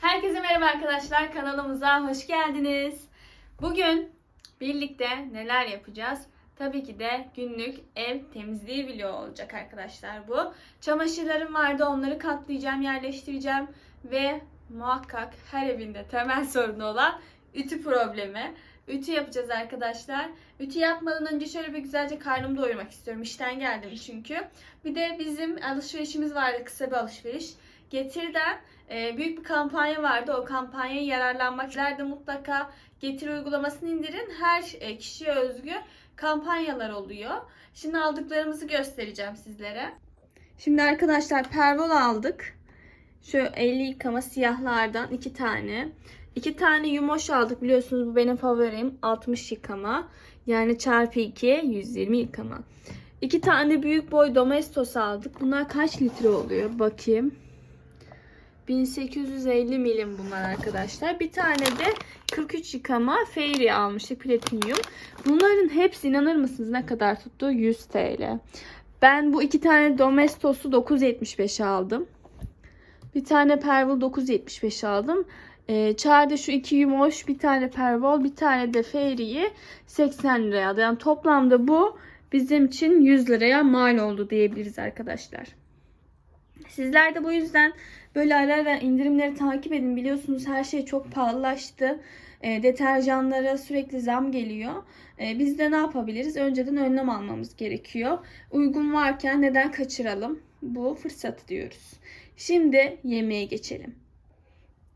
Herkese merhaba arkadaşlar. Kanalımıza hoş geldiniz. Bugün birlikte neler yapacağız? Tabii ki de günlük ev temizliği vlogu olacak arkadaşlar bu. Çamaşırlarım vardı onları katlayacağım, yerleştireceğim ve muhakkak her evinde temel sorunu olan ütü problemi. Ütü yapacağız arkadaşlar. Ütü yapmadan önce şöyle bir güzelce karnımı doyurmak istiyorum. İşten geldim çünkü. Bir de bizim alışverişimiz vardı kısa bir alışveriş. Getir'den e, büyük bir kampanya vardı. O kampanyaya yararlanmak de mutlaka Getir uygulamasını indirin. Her e, kişiye özgü kampanyalar oluyor. Şimdi aldıklarımızı göstereceğim sizlere. Şimdi arkadaşlar pervol aldık. Şu 50 yıkama siyahlardan iki tane. İki tane yumoş aldık biliyorsunuz bu benim favorim. 60 yıkama. Yani çarpı 2 120 yıkama. İki tane büyük boy domestos aldık. Bunlar kaç litre oluyor? Bakayım. 1850 milim bunlar arkadaşlar. Bir tane de 43 yıkama Fairy almıştık platinyum. Bunların hepsi inanır mısınız ne kadar tuttu? 100 TL. Ben bu iki tane Domestos'u 9.75 aldım. Bir tane Pervol 9.75 aldım. Ee, Çağrı'da şu iki yumoş, bir tane Pervol, bir tane de Fairy'yi 80 liraya aldı. Yani toplamda bu bizim için 100 liraya mal oldu diyebiliriz arkadaşlar. Sizler de bu yüzden böyle ara ara indirimleri takip edin. Biliyorsunuz her şey çok pahalılaştı. E, deterjanlara sürekli zam geliyor. E, biz de ne yapabiliriz? Önceden önlem almamız gerekiyor. Uygun varken neden kaçıralım? Bu fırsatı diyoruz. Şimdi yemeğe geçelim.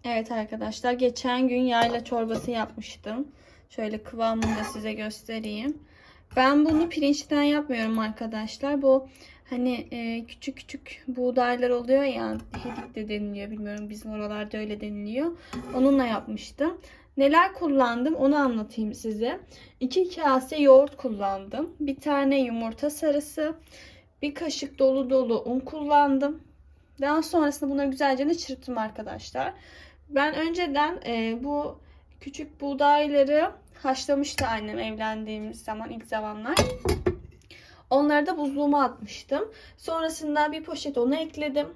Evet arkadaşlar geçen gün yayla çorbası yapmıştım. Şöyle kıvamını da size göstereyim. Ben bunu pirinçten yapmıyorum arkadaşlar. Bu hani e, küçük küçük buğdaylar oluyor ya hedik de deniliyor bilmiyorum bizim oralarda öyle deniliyor. Onunla yapmıştım. Neler kullandım onu anlatayım size. 2 kase yoğurt kullandım. Bir tane yumurta sarısı. Bir kaşık dolu dolu un kullandım. Daha sonrasında bunları güzelce çırptım arkadaşlar. Ben önceden e, bu küçük buğdayları haşlamıştı annem evlendiğimiz zaman ilk zamanlar. Onları da buzluğuma atmıştım. Sonrasında bir poşet onu ekledim.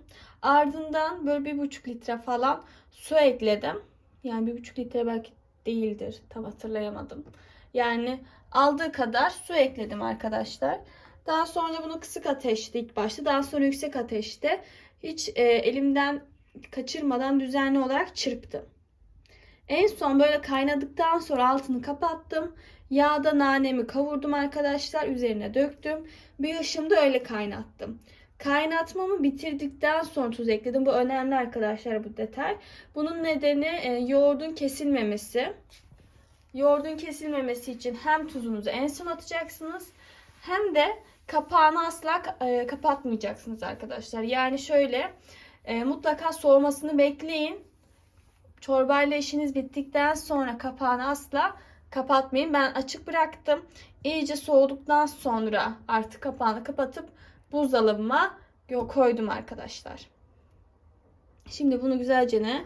Ardından böyle bir buçuk litre falan su ekledim. Yani bir buçuk litre belki değildir. Tam hatırlayamadım. Yani aldığı kadar su ekledim arkadaşlar. Daha sonra bunu kısık ateşte ilk başta. Daha sonra yüksek ateşte hiç e, elimden kaçırmadan düzenli olarak çırptım. En son böyle kaynadıktan sonra altını kapattım. Yağda nanemi kavurdum arkadaşlar. Üzerine döktüm. Bir ışımda öyle kaynattım. Kaynatmamı bitirdikten sonra tuz ekledim. Bu önemli arkadaşlar bu detay. Bunun nedeni e, yoğurdun kesilmemesi. Yoğurdun kesilmemesi için hem tuzunuzu en son atacaksınız hem de kapağını asla e, kapatmayacaksınız arkadaşlar. Yani şöyle e, mutlaka soğumasını bekleyin. Çorbayla işiniz bittikten sonra kapağını asla kapatmayın. Ben açık bıraktım. İyice soğuduktan sonra artık kapağını kapatıp buzdolabıma koydum arkadaşlar. Şimdi bunu güzelce ne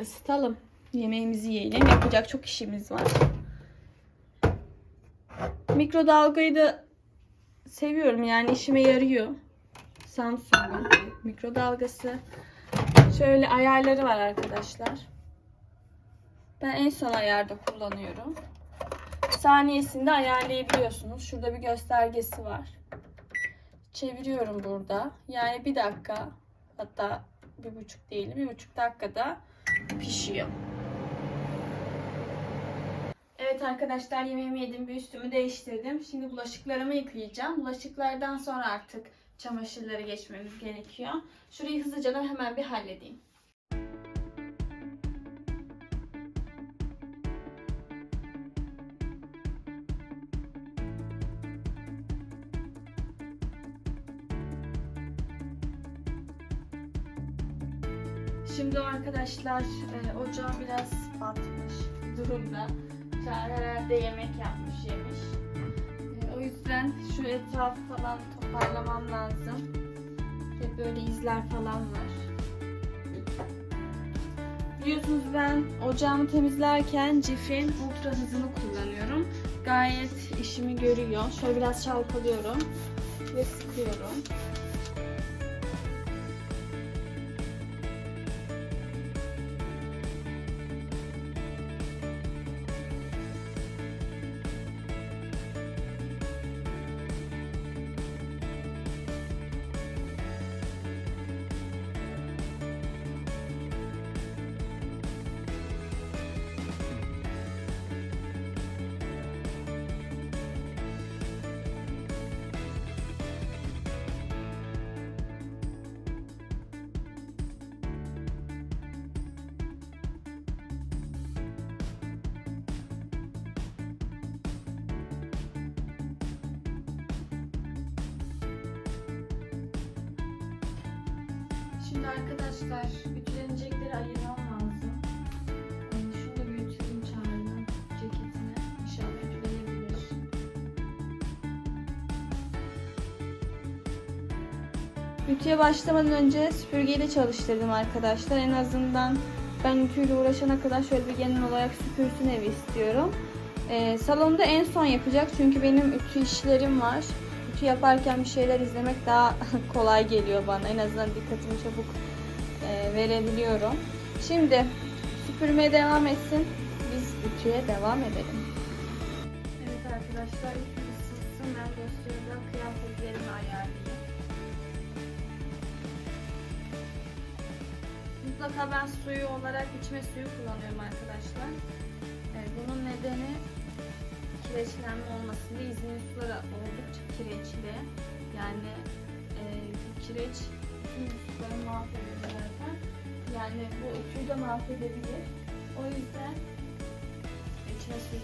ısıtalım. Yemeğimizi yiyelim. Yapacak çok işimiz var. Mikrodalgayı da seviyorum. Yani işime yarıyor. Samsung'un mikrodalgası. Şöyle ayarları var arkadaşlar. Ben en son ayarda kullanıyorum. Saniyesinde ayarlayabiliyorsunuz. Şurada bir göstergesi var. Çeviriyorum burada. Yani bir dakika hatta bir buçuk değil bir buçuk dakikada pişiyor. Evet arkadaşlar yemeğimi yedim bir üstümü değiştirdim. Şimdi bulaşıklarımı yıkayacağım. Bulaşıklardan sonra artık çamaşırları geçmemiz gerekiyor. Şurayı hızlıca da hemen bir halledeyim. Şimdi arkadaşlar e, ocağım biraz batmış durumda. Çağrı herhalde yemek yapmış yemiş. Yüzden şu etrafı falan toparlamam lazım. Hep böyle izler falan var. Biliyorsunuz ben ocağımı temizlerken Cif'in ultra hızını kullanıyorum. gayet işimi görüyor. Şöyle biraz çalkalıyorum ve sıkıyorum. Şimdi arkadaşlar ütülenecekleri ayırmam lazım. Yani şunu da büyütelim Çağrı'nın ceketini. İnşallah ütüleyebilir. Ütüye başlamadan önce süpürgeyle çalıştırdım arkadaşlar. En azından ben ütüyle uğraşana kadar şöyle bir genel olarak süpürsün evi istiyorum. Ee, salonda en son yapacak çünkü benim ütü işlerim var. Ütü yaparken bir şeyler izlemek daha kolay geliyor bana. En azından dikkatimi çabuk e, verebiliyorum. Şimdi süpürmeye devam etsin. Biz ütüye devam edelim. Evet arkadaşlar. Ben dosyada kıyafetlerimi ayarlayayım. Mutlaka ben suyu olarak içme suyu kullanıyorum arkadaşlar. Ee, bunun nedeni kireçlenme olmasın diye İzmir suları oldukça kireçli. Yani e, bu kireç bütün suları mahvediyor zaten. Yani bu ütüyü de mahvedebilir. O yüzden içme suyu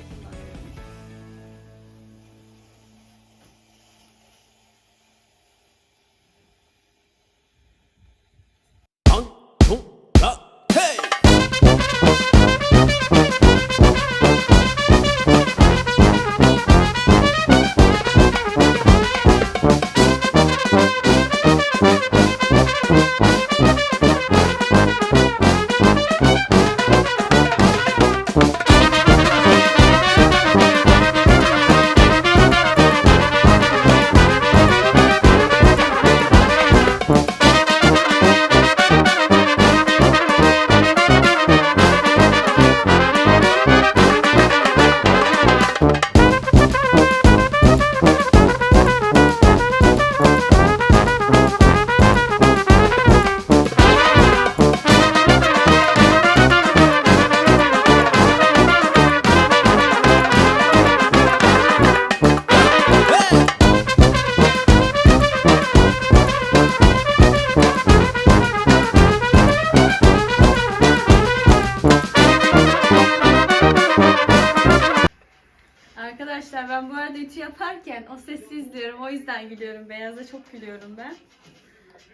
O yüzden gülüyorum. Beyazda çok gülüyorum ben.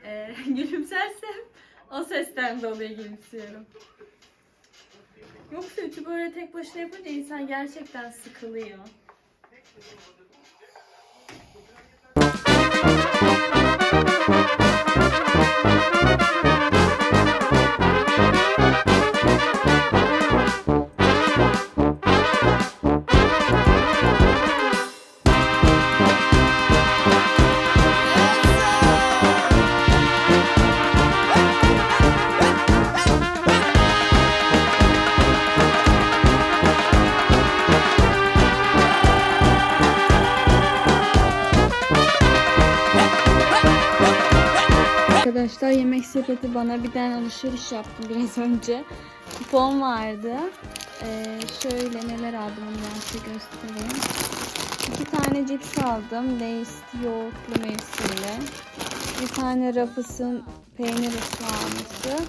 Ee, gülümsersem o sesten dolayı gülümsüyorum. Yoksa ütü böyle tek başına yapınca insan gerçekten sıkılıyor. Sepeti bana bir tane alışveriş yaptım biraz önce. Kupon vardı. Ee, şöyle neler aldım ben size göstereyim. İki tane cips aldım. Lay's yoğurtlu mevsimli. Bir tane Ruffles'ın peynir ıslahması.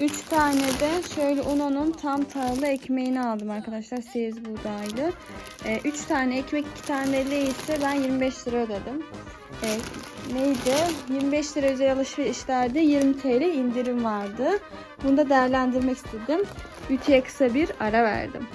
Üç tane de şöyle Uno'nun tam tahıllı ekmeğini aldım arkadaşlar. Seyir buğdaylı. Ee, üç tane ekmek, iki tane ise ben 25 lira ödedim. Ee, neydi? 25 lira özel alışverişlerde 20 TL indirim vardı. Bunu da değerlendirmek istedim. Ütüye kısa bir ara verdim.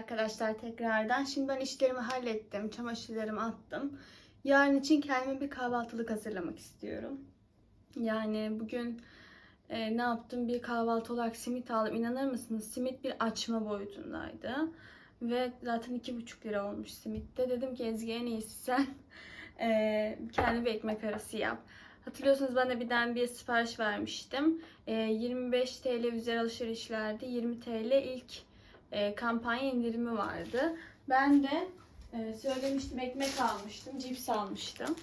Arkadaşlar tekrardan. Şimdi ben işlerimi hallettim. Çamaşırlarımı attım. Yarın için kendime bir kahvaltılık hazırlamak istiyorum. Yani bugün e, ne yaptım? Bir kahvaltı olarak simit aldım. İnanır mısınız? Simit bir açma boyutundaydı. Ve zaten iki buçuk lira olmuş simitte. Dedim ki Ezgi en iyisi sen e, kendi bir ekmek arası yap. Hatırlıyorsunuz ben de birden bir sipariş vermiştim. E, 25 TL üzeri alışverişlerde 20 TL ilk e, kampanya indirimi vardı. Ben de e, söylemiştim ekmek almıştım, cips almıştım.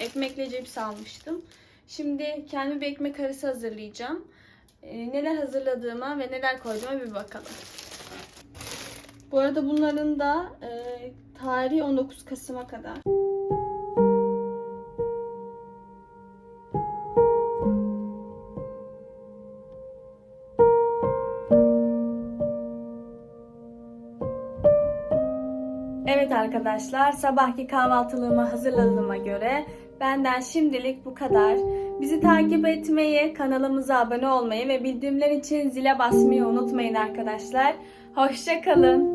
Ekmekle cips almıştım. Şimdi kendi bir ekmek arası hazırlayacağım. E, neler hazırladığıma ve neler koyduğuma bir bakalım. Bu arada bunların da e, tarihi 19 Kasım'a kadar. Evet arkadaşlar, sabahki kahvaltılığımı hazırladığıma göre benden şimdilik bu kadar. Bizi takip etmeyi, kanalımıza abone olmayı ve bildirimler için zile basmayı unutmayın arkadaşlar. Hoşçakalın.